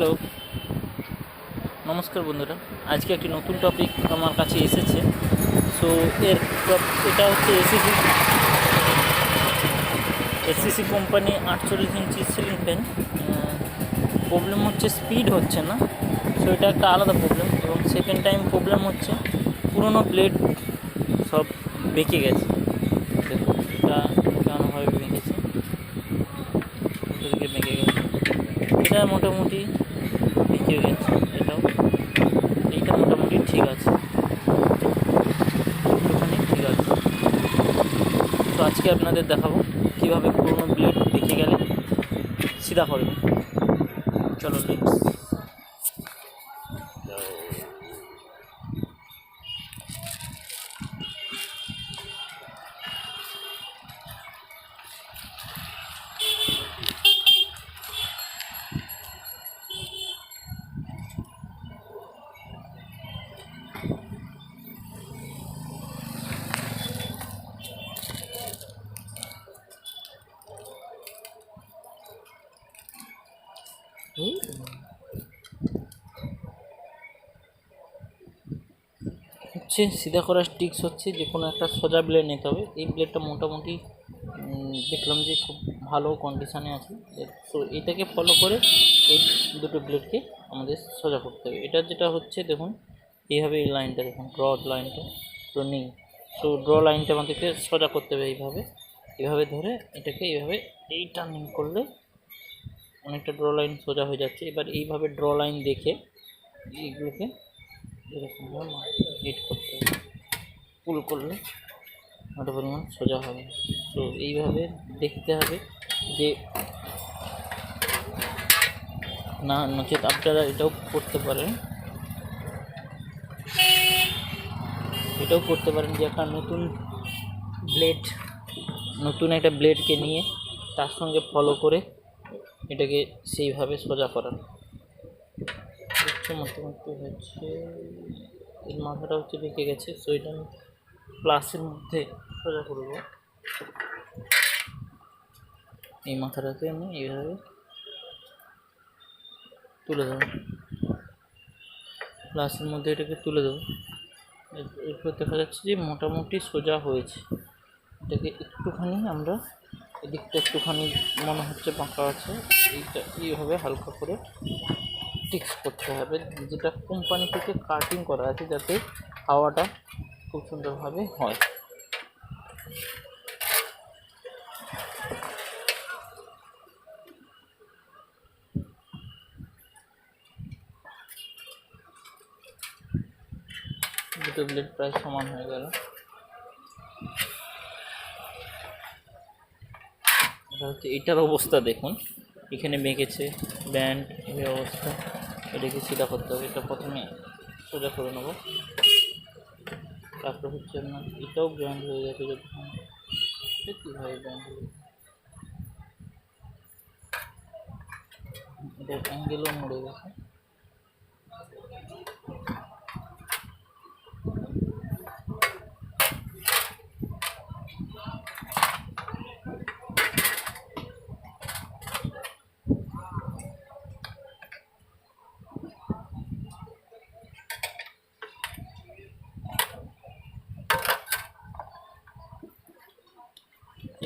Hello. নমস্কার বন্ধুরা। আজকে একটি নতুন টপিক আমার কাছে এসেছে। সো এর এটা হচ্ছে এসিসি এসিসি কোম্পানি আটচল্লিশ ইঞ্চি সিলিং ফ্যান প্রবলেম হচ্ছে স্পিড হচ্ছে না। সো এটা একটা আলাদা প্রবলেম এবং সেকেন্ড টাইম প্রবলেম হচ্ছে, পুরোনো ব্লেড সব বেঁকে গেছে। এটা বেঁকে গেছে। এটা মোটামুটি বেঁকে গেছে, এটাও, এইটা মোটামুটি ঠিক আছে। একটুখানি ঠিক আছে। তো আজকে আপনাদের দেখাবো কীভাবে পুরোনো ব্লেড দেখে গেলে সিধা করবে চলো লেটস হচ্ছে সিধা করার স্টিক্স হচ্ছে যে কোনো একটা সোজা ব্লেড নিতে হবে। এই ব্লেডটা মোটামুটি দেখলাম যে খুব ভালো কন্ডিশানে আছে। সো এটাকে ফলো করে এই দুটো ব্লেডকে আমাদের সোজা করতে হবে। এটা যেটা হচ্ছে, দেখুন, এইভাবে এই লাইনটা দেখুন ড্র লাইনটা তো নেই সো ড্র লাইনটা আমাদেরকে সোজা করতে হবে এইভাবে। এইভাবে ধরে এটাকে এইভাবে এই টার্নিং করলে অনেকটা ড্র লাইন সোজা হয়ে যাচ্ছে। এবার এইভাবে ড্র লাইন দেখে এইগুলোকে এরকমভাবে হিট করতে। হবে পুল করলে ওটা পরিমাণ সোজা হবে তো এইভাবে দেখতে হবে যে না, নচেত আপনারা এটাও করতে পারেন। এটাও করতে পারেন যে একটা নতুন ব্লেড নতুন একটা ব্লেডকে নিয়ে তার সঙ্গে ফলো করে এটাকে সেইভাবে সোজা করান। হচ্ছে মোটামুটি হচ্ছে, এর মাথাটা হচ্ছে বেঁকে গেছে সো এটা আমি প্লাসের মধ্যে সোজা করব এই মাথাটাকে আমি এইভাবে তুলে দেবো। প্লাসের মধ্যে এটাকে তুলে দেবো। এর- এরপর দেখা যাচ্ছে যে মোটামুটি সোজা হয়েছে। এটাকে একটুখানি আমরা এদিকটা একটুখানি মনে হচ্ছে বাঁকা আছে, এইটা এইভাবে হালকা করে টিক্স করতে হবে। যেটা কোম্পানি থেকে কাটিং করা আছে যাতে হাওয়াটা খুব সুন্দরভাবে হয়। দুটো ব্লেড প্রায় সমান হয়ে গেল। হচ্ছে এটার অবস্থা দেখুন। এখানে বেঁকেছে ব্যান্ড, এই অবস্থা। এটাকে সিধা করতে হবে? এটা প্রথমে সোজা করে নেব। তারপর হচ্ছে আপনার এটাও জয়েন্ট হয়ে গেছে যখন কীভাবে জয়েন্ট হয়ে গেছে? এটা অ্যাঙ্গেলও মরে গেছে।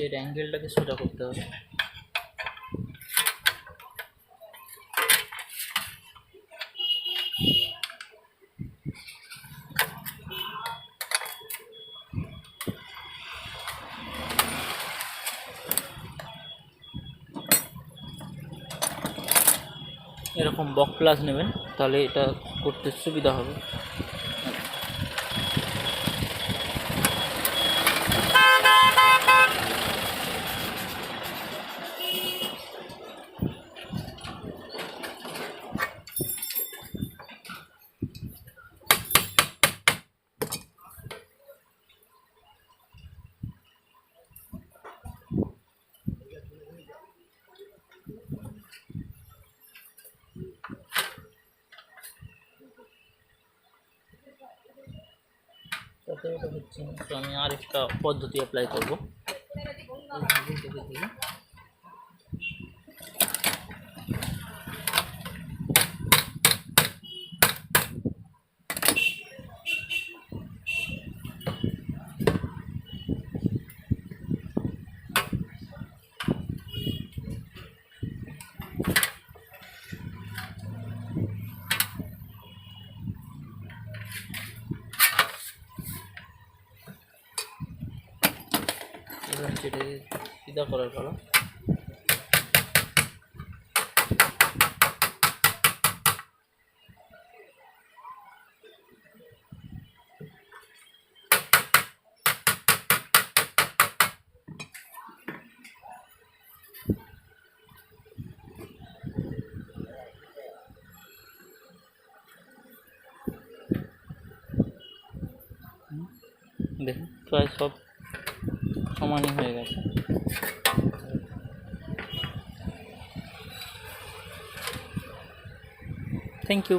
এর অ্যাঙ্গেলটাকে সোজা করতে হবে। এরকম বক প্লাস নেবেন তাহলে এটা করতে সুবিধা হবে। হচ্ছে। তো আমি আরেকটা পদ্ধতি অ্যাপ্লাই করব। এটাকে সিধা করার পালা। দেখুন প্রায় সব সমানই হয়ে গেছে। Thank you